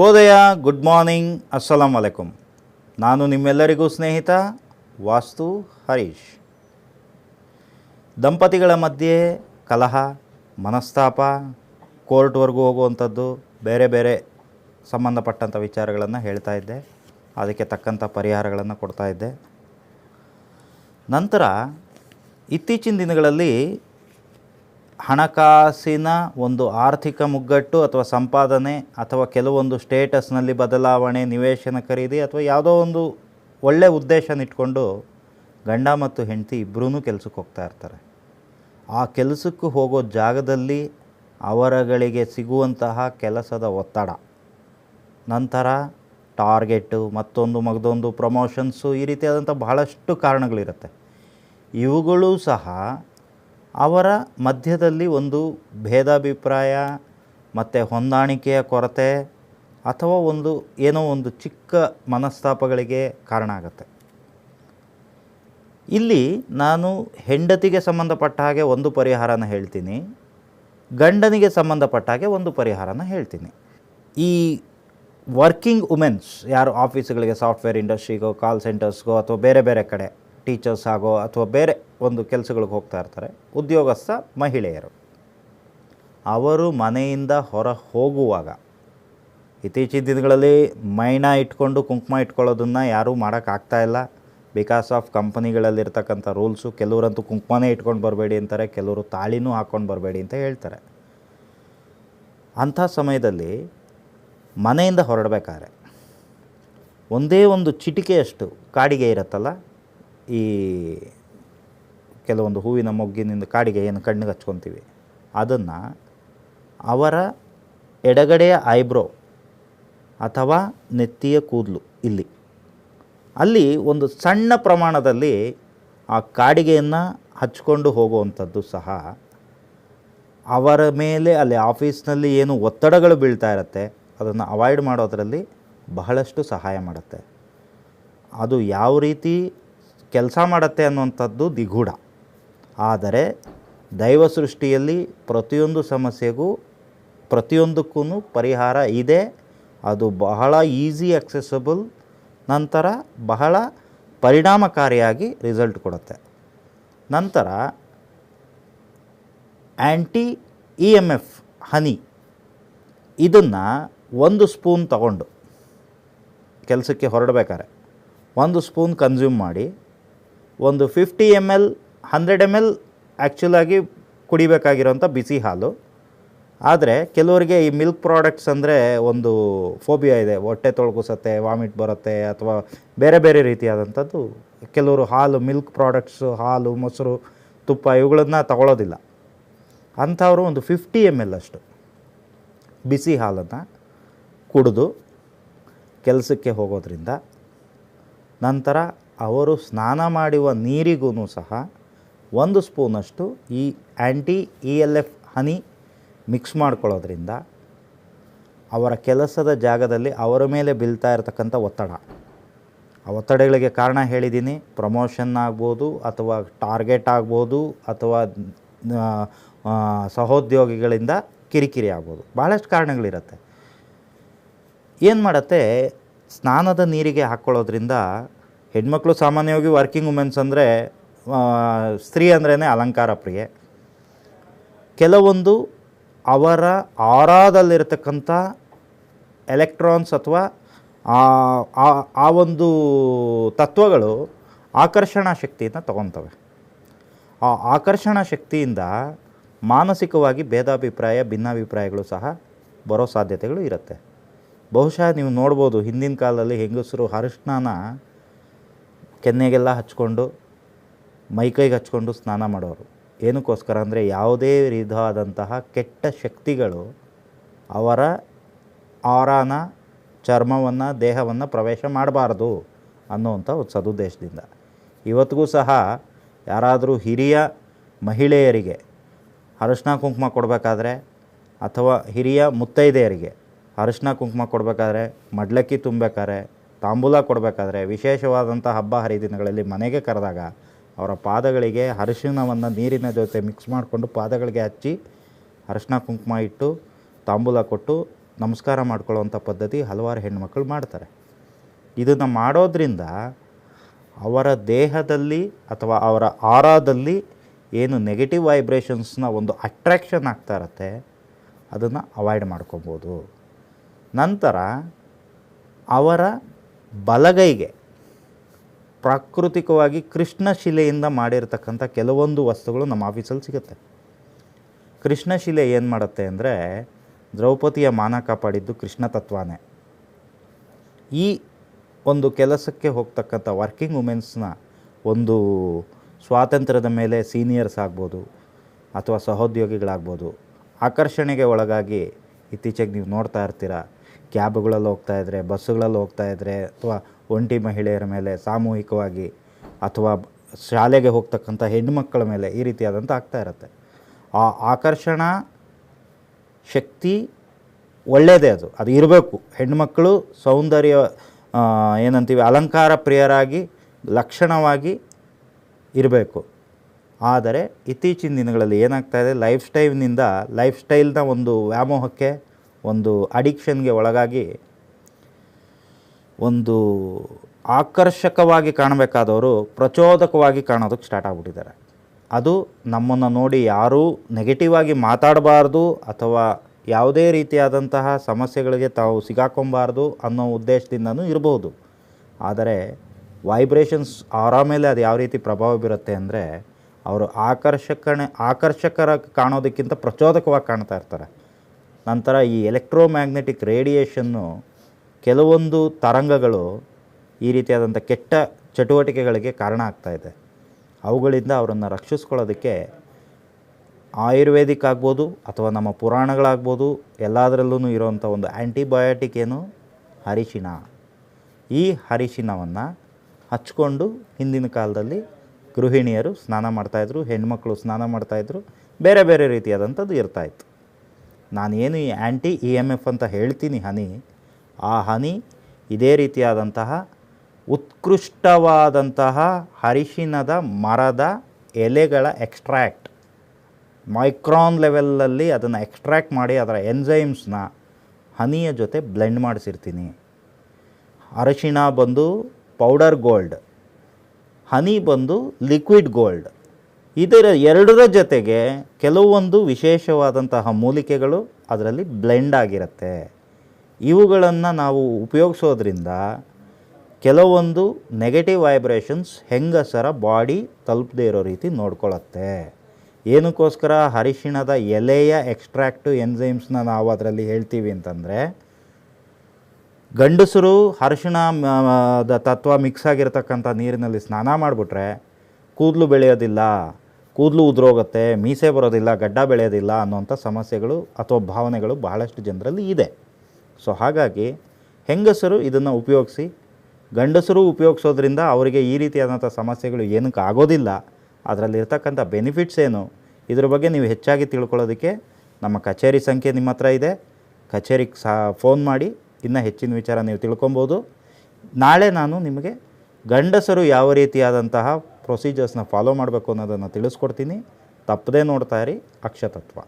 ಶುಭೋದಯ good morning ಅಸ್ಸಲಾಂ ವಲೈಕುಂ ನಾನು ನಿಮ್ಮೆಲ್ಲರಿಗೂ ಸ್ನೇಹಿತ ವಾಸ್ತು ಹರೀಶ್. ದಂಪತಿಗಳ ಮಧ್ಯೆ ಕಲಹ, ಮನಸ್ತಾಪ ಕೋರ್ಟ್ವರೆಗೂ ಹೋಗುವಂಥದ್ದು, ಬೇರೆ ಬೇರೆ ಸಂಬಂಧಪಟ್ಟಂಥ ವಿಚಾರಗಳನ್ನು ಹೇಳ್ತಾ ಇದ್ದೆ. ಅದಕ್ಕೆ ತಕ್ಕಂಥ ಪರಿಹಾರಗಳನ್ನು ಕೊಡ್ತಾ ಇದ್ದೆ. ನಂತರ ಇತ್ತೀಚಿನ ದಿನಗಳಲ್ಲಿ ಹಣಕಾಸಿನ ಒಂದು ಆರ್ಥಿಕ ಮುಗ್ಗಟ್ಟು ಅಥವಾ ಸಂಪಾದನೆ ಅಥವಾ ಕೆಲವೊಂದು ಸ್ಟೇಟಸ್ನಲ್ಲಿ ಬದಲಾವಣೆ, ನಿವೇಶನ ಖರೀದಿ ಅಥವಾ ಯಾವುದೋ ಒಂದು ಒಳ್ಳೆ ಉದ್ದೇಶನ ಇಟ್ಕೊಂಡು ಗಂಡ ಮತ್ತು ಹೆಂಡತಿ ಇಬ್ಬರೂ ಕೆಲಸಕ್ಕೆ ಹೋಗ್ತಾ ಇರ್ತಾರೆ. ಆ ಕೆಲಸಕ್ಕೆ ಹೋಗೋ ಜಾಗದಲ್ಲಿ ಅವರಗಳಿಗೆ ಸಿಗುವಂತಹ ಕೆಲಸದ ಒತ್ತಡ. ನಂತರ ಟಾರ್ಗೆಟು ಮತ್ತೊಂದು ಮಗದೊಂದು ಪ್ರಮೋಷನ್ಸು ಈ ರೀತಿಯಾದಂಥ ಬಹಳಷ್ಟು ಕಾರಣಗಳಿರುತ್ತೆ. ಇವುಗಳು ಸಹ ಅವರ ಮಧ್ಯದಲ್ಲಿ ಒಂದು ಭೇದಾಭಿಪ್ರಾಯ, ಮತ್ತು ಹೊಂದಾಣಿಕೆಯ ಕೊರತೆ ಅಥವಾ ಒಂದು ಏನೋ ಒಂದು ಚಿಕ್ಕ ಮನಸ್ತಾಪಗಳಿಗೆ ಕಾರಣ ಆಗುತ್ತೆ. ಇಲ್ಲಿ ನಾನು ಹೆಂಡತಿಗೆ ಸಂಬಂಧಪಟ್ಟ ಹಾಗೆ ಒಂದು ಪರಿಹಾರನ ಹೇಳ್ತೀನಿ, ಗಂಡನಿಗೆ ಸಂಬಂಧಪಟ್ಟ ಹಾಗೆ ಒಂದು ಪರಿಹಾರನ ಹೇಳ್ತೀನಿ. ಈ ವರ್ಕಿಂಗ್ ವುಮೆನ್ಸ್, ಯಾರು ಆಫೀಸ್ಗಳಿಗೆ ಸಾಫ್ಟ್ವೇರ್ ಇಂಡಸ್ಟ್ರಿಗೋ, ಕಾಲ್ ಸೆಂಟರ್ಸ್ಗೋ ಅಥವಾ ಬೇರೆ ಬೇರೆ ಕಡೆ ಟೀಚರ್ಸ್ ಆಗೋ ಅಥವಾ ಬೇರೆ ಒಂದು ಕೆಲಸಗಳಿಗೆ ಹೋಗ್ತಾ ಇರ್ತಾರೆ, ಉದ್ಯೋಗಸ್ಥ ಮಹಿಳೆಯರು. ಅವರು ಮನೆಯಿಂದ ಹೊರ ಹೋಗುವಾಗ, ಇತ್ತೀಚಿನ ದಿನಗಳಲ್ಲಿ ಮೈನ ಇಟ್ಕೊಂಡು ಕುಂಕುಮ ಇಟ್ಕೊಳ್ಳೋದನ್ನು ಯಾರೂ ಮಾಡೋಕ್ಕಾಗ್ತಾ ಇಲ್ಲ. ಬಿಕಾಸ್ ಆಫ್ ಕಂಪನಿಗಳಲ್ಲಿರ್ತಕ್ಕಂಥ ರೂಲ್ಸು ಕೆಲವರಂತೂ ಕುಂಕುಮನೇ ಇಟ್ಕೊಂಡು ಬರಬೇಡಿ ಅಂತಾರೆ, ಕೆಲವರು ತಾಳಿನೂ ಹಾಕ್ಕೊಂಡು ಬರಬೇಡಿ ಅಂತ ಹೇಳ್ತಾರೆ. ಅಂಥ ಸಮಯದಲ್ಲಿ ಮನೆಯಿಂದ ಹೊರಡಬೇಕಾದ್ರೆ, ಒಂದೇ ಒಂದು ಚಿಟಿಕೆಯಷ್ಟು ಕಾಡಿಗೆ ಇರುತ್ತಲ್ಲ ಈ ಕೆಲವೊಂದು ಹೂವಿನ ಮೊಗ್ಗಿನಿಂದ ಕಾಡಿಗೆ ಏನು ಕಣ್ಣಿಗೆ ಹಚ್ಕೊತೀವಿ. ಅದನ್ನು ಅವರ ಎಡಗಡೆಯ ಐಬ್ರೋ ಅಥವಾ ನೆತ್ತಿಯ ಕೂದಲು ಇಲ್ಲಿ. ಅಲ್ಲಿ ಒಂದು ಸಣ್ಣ ಪ್ರಮಾಣದಲ್ಲಿ ಆ ಕಾಡಿಗೆಯನ್ನು ಹಚ್ಕೊಂಡು ಹೋಗುವಂಥದ್ದು ಸಹ ಅವರ ಮೇಲೆ ಅಲ್ಲಿ ಆಫೀಸ್ನಲ್ಲಿ ಏನು ಒತ್ತಡಗಳು ಬೀಳ್ತಾ ಇರುತ್ತೆ, ಅದನ್ನು ಅವಾಯ್ಡ್ ಮಾಡೋದರಲ್ಲಿ ಬಹಳಷ್ಟು ಸಹಾಯ ಮಾಡುತ್ತೆ. ಅದು ಯಾವ ರೀತಿ ಕೆಲಸ ಮಾಡುತ್ತೆ ಅನ್ನುವಂಥದ್ದು ದಿಗೂಢ. ಆದರೆ ದೈವ ಸೃಷ್ಟಿಯಲ್ಲಿ ಪ್ರತಿಯೊಂದು ಸಮಸ್ಯೆಗೂ ಪ್ರತಿಯೊಂದಕ್ಕೂ ಪರಿಹಾರ ಇದೆ. ಅದು ಬಹಳ ಈಸಿ ಅಕ್ಸೆಸಬಲ್ ನಂತರ ಬಹಳ ಪರಿಣಾಮಕಾರಿಯಾಗಿ ರಿಸಲ್ಟ್ ಕೊಡುತ್ತೆ. ನಂತರ anti E M F honey, ಇದನ್ನು ಒಂದು ಸ್ಪೂನ್ ತಗೊಂಡು, ಕೆಲಸಕ್ಕೆ ಹೊರಡಬೇಕಾರೆ, ಒಂದು ಸ್ಪೂನ್ ಕನ್ಸ್ಯೂಮ್ ಮಾಡಿ ಒಂದು fifty M L hundred M L ಆ್ಯಕ್ಚುಲಾಗಿ ಕುಡಿಬೇಕಾಗಿರೋಂಥ ಬಿಸಿ ಹಾಲು. ಆದರೆ ಕೆಲವರಿಗೆ ಈ ಮಿಲ್ಕ್ ಪ್ರಾಡಕ್ಟ್ಸ್ ಅಂದರೆ ಒಂದು ಫೋಬಿಯಾ ಇದೆ. ಹೊಟ್ಟೆ ತೊಳಗಿಸತ್ತೆ ವಾಮಿಟ್ ಬರುತ್ತೆ ಅಥವಾ ಬೇರೆ ಬೇರೆ ರೀತಿಯಾದಂಥದ್ದು. ಕೆಲವರು ಹಾಲು ಮಿಲ್ಕ್ ಪ್ರಾಡಕ್ಟ್ಸು ಹಾಲು, ಮೊಸರು, ತುಪ್ಪ ಇವುಗಳನ್ನ ತಗೊಳ್ಳೋದಿಲ್ಲ ಅಂಥವರು ಒಂದು ಫಿಫ್ಟಿ ಎಂ ಎಲ್ ಅಷ್ಟು ಬಿಸಿ ಹಾಲನ್ನು ಕುಡಿದು ಕೆಲಸಕ್ಕೆ ಹೋಗೋದ್ರಿಂದ ನಂತರ ಅವರು ಸ್ನಾನ ಮಾಡುವ ನೀರಿಗೂ ಸಹ ಒಂದು ಸ್ಪೂನಷ್ಟು ಈ anti E L F honey mix ಮಾಡ್ಕೊಳ್ಳೋದ್ರಿಂದ ಅವರ ಕೆಲಸದ ಜಾಗದಲ್ಲಿ ಅವರ ಮೇಲೆ ಬೀಳ್ತಾ ಇರತಕ್ಕಂಥ ಒತ್ತಡ. ಆ ಒತ್ತಡಗಳಿಗೆ ಕಾರಣ ಹೇಳಿದ್ದೀನಿ. ಪ್ರಮೋಷನ್ ಆಗ್ಬೋದು ಅಥವಾ ಟಾರ್ಗೆಟ್ ಆಗ್ಬೋದು ಅಥವಾ ಸಹೋದ್ಯೋಗಿಗಳಿಂದ ಕಿರಿಕಿರಿ ಆಗ್ಬೋದು. ಭಾಳಷ್ಟು ಕಾರಣಗಳಿರುತ್ತೆ. ಏನು ಮಾಡುತ್ತೆ? ಸ್ನಾನದ ನೀರಿಗೆ ಹಾಕ್ಕೊಳ್ಳೋದ್ರಿಂದ ಹೆಣ್ಮಕ್ಳು ಸಾಮಾನ್ಯವಾಗಿ ವರ್ಕಿಂಗ್ ವುಮೆನ್ಸ್ ಅಂದರೆ ಸ್ತ್ರೀ ಅಂದ್ರೇ ಅಲಂಕಾರ ಪ್ರಿಯೆ. ಕೆಲವೊಂದು ಅವರ ಆರಾದಲ್ಲಿರತಕ್ಕಂಥ ಎಲೆಕ್ಟ್ರಾನ್ಸ್ ಅಥವಾ, ಆ- ಒಂದು ತತ್ವಗಳು ಆಕರ್ಷಣಾ ಶಕ್ತಿಯನ್ನು ತಗೊತವೆ. ಆ ಆಕರ್ಷಣಾ ಶಕ್ತಿಯಿಂದ ಮಾನಸಿಕವಾಗಿ ಭೇದಾಭಿಪ್ರಾಯ, ಭಿನ್ನಾಭಿಪ್ರಾಯಗಳು ಸಹ ಬರೋ ಸಾಧ್ಯತೆಗಳು ಇರುತ್ತೆ. ಬಹುಶಃ ನೀವು ನೋಡ್ಬೋದು ಹಿಂದಿನ ಕಾಲದಲ್ಲಿ ಹೆಂಗಸರು ಅರಿಶಿಣನ ಕೆನ್ನೆಗೆಲ್ಲ ಹಚ್ಕೊಂಡು, ಮೈಕೈಗೆ ಹಚ್ಕೊಂಡು ಸ್ನಾನ ಮಾಡೋರು. ಏನಕ್ಕೋಸ್ಕರ ಅಂದರೆ ಯಾವುದೇ ವಿಧವಾದಂತಹ ಕೆಟ್ಟ ಶಕ್ತಿಗಳು ಅವರ ಆರಾನ, ಚರ್ಮವನ್ನು, ದೇಹವನ್ನು ಪ್ರವೇಶ ಮಾಡಬಾರ್ದು ಅನ್ನುವಂಥ ಒಂದು ಸದುದ್ದೇಶದಿಂದ ಇವತ್ತಿಗೂ ಸಹ ಯಾರಾದರೂ ಹಿರಿಯ ಮಹಿಳೆಯರಿಗೆ ಅರಶಿನ ಕುಂಕುಮ ಕೊಡಬೇಕಾದ್ರೆ ಅಥವಾ ಹಿರಿಯ ಮುತ್ತೈದೆಯರಿಗೆ ಅರಶಿನ ಕುಂಕುಮ ಕೊಡಬೇಕಾದ್ರೆ, ಮಡ್ಲಕ್ಕಿ ತುಂಬಬೇಕಾದ್ರೆ ತಾಂಬೂಲ ಕೊಡಬೇಕಾದ್ರೆ ವಿಶೇಷವಾದಂಥ ಹಬ್ಬ ಹರಿದಿನಗಳಲ್ಲಿ ಮನೆಗೆ ಕರೆದಾಗ ಅವರ ಪಾದಗಳಿಗೆ ಅರಿಶಿಣವನ್ನು ನೀರಿನ ಜೊತೆ ಮಿಕ್ಸ್ ಮಾಡಿಕೊಂಡು ಪಾದಗಳಿಗೆ ಹಚ್ಚಿ ಅರಿಶಿನ ಕುಂಕುಮ ಇಟ್ಟು ತಾಂಬೂಲ ಕೊಟ್ಟು ನಮಸ್ಕಾರ ಮಾಡ್ಕೊಳ್ಳುವಂಥ ಪದ್ಧತಿ ಹಲವಾರು ಹೆಣ್ಮಕ್ಳು ಮಾಡ್ತಾರೆ. ಇದನ್ನು ಮಾಡೋದ್ರಿಂದ ಅವರ ದೇಹದಲ್ಲಿ ಅಥವಾ ಅವರ ಆರಾದಲ್ಲಿ ಏನು ನೆಗೆಟಿವ್ ವೈಬ್ರೇಷನ್ಸ್ನ ಒಂದು ಅಟ್ರ್ಯಾಕ್ಷನ್ ಆಗ್ತಾ ಇರತ್ತೆ, ಅದನ್ನು ಅವಾಯ್ಡ್ ಮಾಡ್ಕೊಬೋದು. ನಂತರ ಅವರ ಬಲಗೈಗೆ ಪ್ರಾಕೃತಿಕವಾಗಿ ಕೃಷ್ಣ ಶಿಲೆಯಿಂದ ಮಾಡಿರ್ತಕ್ಕಂಥ ಕೆಲವೊಂದು ವಸ್ತುಗಳು ನಮ್ಮ ಆಫೀಸಲ್ಲಿ ಸಿಗುತ್ತೆ. ಕೃಷ್ಣ ಶಿಲೆ ಏನು ಮಾಡುತ್ತೆ ಅಂದರೆ ದ್ರೌಪದಿಯ ಮಾನ ಕಾಪಾಡಿದ್ದು ಕೃಷ್ಣ ತತ್ವಾನೇ. ಈ ಒಂದು ಕೆಲಸಕ್ಕೆ ಹೋಗ್ತಕ್ಕಂಥ ವರ್ಕಿಂಗ್ ವುಮೆನ್ಸ್ನ ಒಂದು ಸ್ವಾತಂತ್ರ್ಯದ ಮೇಲೆ ಸೀನಿಯರ್ಸ್ ಆಗ್ಬೋದು ಅಥವಾ ಸಹೋದ್ಯೋಗಿಗಳಾಗ್ಬೋದು, ಆಕರ್ಷಣೆಗೆ ಒಳಗಾಗಿ ಇತ್ತೀಚೆಗೆ ನೀವು ನೋಡ್ತಾ ಇರ್ತೀರ ಕ್ಯಾಬ್ಗಳಲ್ಲಿ ಹೋಗ್ತಾ ಇದ್ದರೆ ಬಸ್ಸುಗಳಲ್ಲಿ ಹೋಗ್ತಾ ಇದ್ದರೆ ಅಥವಾ ಒಂಟಿ ಮಹಿಳೆಯರ ಮೇಲೆ ಸಾಮೂಹಿಕವಾಗಿ ಅಥವಾ ಶಾಲೆಗೆ ಹೋಗ್ತಕ್ಕಂಥ ಹೆಣ್ಣುಮಕ್ಕಳ ಮೇಲೆ ಈ ರೀತಿಯಾದಂಥ ಆಗ್ತಾ ಇರುತ್ತೆ. ಆ ಆಕರ್ಷಣ ಶಕ್ತಿ ಒಳ್ಳೆಯದೇ ಅದು. ಅದು ಇರಬೇಕು. ಹೆಣ್ಣುಮಕ್ಕಳು ಸೌಂದರ್ಯ ಏನಂತೀವಿ, ಅಲಂಕಾರ ಪ್ರಿಯರಾಗಿ, ಲಕ್ಷಣವಾಗಿ ಇರಬೇಕು. ಆದರೆ ಇತ್ತೀಚಿನ ದಿನಗಳಲ್ಲಿ ಏನಾಗ್ತಾ ಇದೆ? ಲೈಫ್ ಸ್ಟೈಲ್ನಿಂದ, ಲೈಫ್ ಸ್ಟೈಲ್ನ ಒಂದು ವ್ಯಾಮೋಹಕ್ಕೆ ಒಂದು ಅಡಿಕ್ಷನ್ಗೆ ಒಳಗಾಗಿ ಒಂದು ಆಕರ್ಷಕವಾಗಿ ಕಾಣಬೇಕಾದವರು ಪ್ರಚೋದಕವಾಗಿ ಕಾಣೋದಕ್ಕೆ ಸ್ಟಾರ್ಟ್ ಆಗ್ಬಿಟ್ಟಿದ್ದಾರೆ. ಅದು ನಮ್ಮನ್ನು ನೋಡಿ ಯಾರೂ ನೆಗೆಟಿವ್ ಆಗಿ ಮಾತಾಡಬಾರ್ದು ಅಥವಾ ಯಾವುದೇ ರೀತಿಯಾದಂತಹ ಸಮಸ್ಯೆಗಳಿಗೆ ತಾವು ಸಿಗಾಕೊಬಾರ್ದು ಅನ್ನೋ ಉದ್ದೇಶದಿಂದನೂ ಇರಬಹುದು ಆದರೆ ವೈಬ್ರೇಷನ್ಸ್ ಅವರ ಮೇಲೆ ಅದು ಯಾವ ರೀತಿ ಪ್ರಭಾವ ಬೀರುತ್ತೆ ಅಂದರೆ, ಅವರು ಆಕರ್ಷಕಣೆ ಆಕರ್ಷಕರ ಕಾಣೋದಕ್ಕಿಂತ ಪ್ರಚೋದಕವಾಗಿ ಕಾಣ್ತಾ ಇರ್ತಾರೆ. ನಂತರ ಈ ಎಲೆಕ್ಟ್ರೋಮ್ಯಾಗ್ನೆಟಿಕ್ ರೇಡಿಯೇಷನ್ನು ಕೆಲವೊಂದು ತರಂಗಗಳು ಈ ರೀತಿಯಾದಂಥ ಕೆಟ್ಟ ಚಟುವಟಿಕೆಗಳಿಗೆ ಕಾರಣ ಆಗ್ತಾ ಇದೆ. ಅವುಗಳಿಂದ ಅವರನ್ನು ರಕ್ಷಿಸ್ಕೊಳ್ಳೋದಕ್ಕೆ ಆಯುರ್ವೇದಿಕ್ ಆಗ್ಬೋದು ಅಥವಾ ನಮ್ಮ ಪುರಾಣಗಳಾಗ್ಬೋದು ಎಲ್ಲದರಲ್ಲೂ ಇರೋವಂಥ ಒಂದು ಆ್ಯಂಟಿಬಯೋಟಿಕ್ ಏನು? ಹರಿಶಿನ ಈ ಅರಿಶಿಣವನ್ನು ಹಚ್ಕೊಂಡು ಹಿಂದಿನ ಕಾಲದಲ್ಲಿ ಗೃಹಿಣಿಯರು ಸ್ನಾನ ಮಾಡ್ತಾಯಿದ್ರು ಹೆಣ್ಮಕ್ಳು ಸ್ನಾನ ಮಾಡ್ತಾಯಿದ್ರು ಬೇರೆ ಬೇರೆ ರೀತಿಯಾದಂಥದ್ದು ಇರ್ತಾಯಿತ್ತು ನಾನೇನು ಈ ಆ್ಯಂಟಿ ಇ ಎಂ ಎಫ್ ಅಂತ ಹೇಳ್ತೀನಿ ಹನಿ, ಆ ಹನಿ ಇದೇ ರೀತಿಯಾದಂತಹ ಉತ್ಕೃಷ್ಟವಾದಂತಹ ಹರಿಶಿನದ ಮರದ ಎಲೆಗಳ ಎಕ್ಸ್ಟ್ರ್ಯಾಕ್ಟ್ ಮೈಕ್ರಾನ್ ಲೆವೆಲಲ್ಲಿ ಅದನ್ನು ಎಕ್ಸ್ಟ್ರ್ಯಾಕ್ಟ್ ಮಾಡಿ ಅದರ ಎನ್ಸೈಮ್ಸ್ನ ಹನಿಯ ಜೊತೆ ಬ್ಲೆಂಡ್ ಮಾಡಿಸಿರ್ತೀನಿ. ಅರಿಶಿಣ ಬಂದು ಪೌಡರ್ ಗೋಲ್ಡ್ ಹನಿ ಬಂದು ಲಿಕ್ವಿಡ್ ಗೋಲ್ಡ್ ಇದರ ಎರಡರ ಜೊತೆಗೆ ಕೆಲವೊಂದು ವಿಶೇಷವಾದಂತಹ ಮೂಲಿಕೆಗಳು ಅದರಲ್ಲಿ ಬ್ಲೆಂಡ್ ಆಗಿರುತ್ತೆ. ಇವುಗಳನ್ನು ನಾವು ಉಪಯೋಗಿಸೋದ್ರಿಂದ ಕೆಲವೊಂದು ನೆಗೆಟಿವ್ ವೈಬ್ರೇಷನ್ಸ್ ಹೆಂಗಸರ ಬಾಡಿ ತಲುಪದೇ ಇರೋ ರೀತಿ ನೋಡ್ಕೊಳ್ಳುತ್ತೆ ಏನಕ್ಕೋಸ್ಕರ ಅರಿಶಿಣದ ಎಲೆಯ ಎಕ್ಸ್ಟ್ರಾಕ್ಟು ಎನ್ಝೈಮ್ಸ್ನ ನಾವು ಅದರಲ್ಲಿ ಹೇಳ್ತೀವಿ ಅಂತಂದರೆ, ಗಂಡಸರು ಅರಿಶಿಣ ದ ತತ್ವ ಮಿಕ್ಸ್ ಆಗಿರತಕ್ಕಂಥ ನೀರಿನಲ್ಲಿ ಸ್ನಾನ ಮಾಡಿಬಿಟ್ರೆ ಕೂದಲು ಬೆಳೆಯೋದಿಲ್ಲ, ಕೂದಲು ಉದುರೋಗುತ್ತೆ, ಮೀಸೆ ಬರೋದಿಲ್ಲ, ಗಡ್ಡ ಬೆಳೆಯೋದಿಲ್ಲ ಅನ್ನೋಂಥ ಸಮಸ್ಯೆಗಳು ಅಥವಾ ಭಾವನೆಗಳು ಬಹಳಷ್ಟು ಜನರಲ್ಲಿ ಇದೆ. ಸೊ ಹಾಗಾಗಿ ಹೆಂಗಸರು ಇದನ್ನು ಉಪಯೋಗಿಸಿ, ಗಂಡಸರು ಉಪಯೋಗಿಸೋದ್ರಿಂದ ಅವರಿಗೆ ಈ ರೀತಿಯಾದಂಥ ಸಮಸ್ಯೆಗಳು ಏನಕ್ಕೆ ಆಗೋದಿಲ್ಲ, ಅದರಲ್ಲಿರ್ತಕ್ಕಂಥ ಬೆನಿಫಿಟ್ಸ್ ಏನು, ಇದ್ರ ಬಗ್ಗೆ ನೀವು ಹೆಚ್ಚಾಗಿ ತಿಳ್ಕೊಳ್ಳೋದಕ್ಕೆ ನಮ್ಮ ಕಚೇರಿ ಸಂಖ್ಯೆ ನಿಮ್ಮ ಹತ್ರ ಇದೆ. ಕಚೇರಿಗೆ ಸಹ ಫೋನ್ ಮಾಡಿ, ಇನ್ನೂ ಹೆಚ್ಚಿನ ವಿಚಾರ ನೀವು ತಿಳ್ಕೊಬೋದು. ನಾಳೆ ನಾನು ನಿಮಗೆ ಗಂಡಸರು ಯಾವ ರೀತಿಯಾದಂತಹ ಪ್ರೊಸೀಜರ್ಸ್ನ ಫಾಲೋ ಮಾಡಬೇಕು ಅನ್ನೋದನ್ನು ತಿಳಿಸ್ಕೊಡ್ತೀನಿ. ತಪ್ಪದೇ ನೋಡ್ತಾ ಇರಿ ಅಕ್ಷತತ್ವ.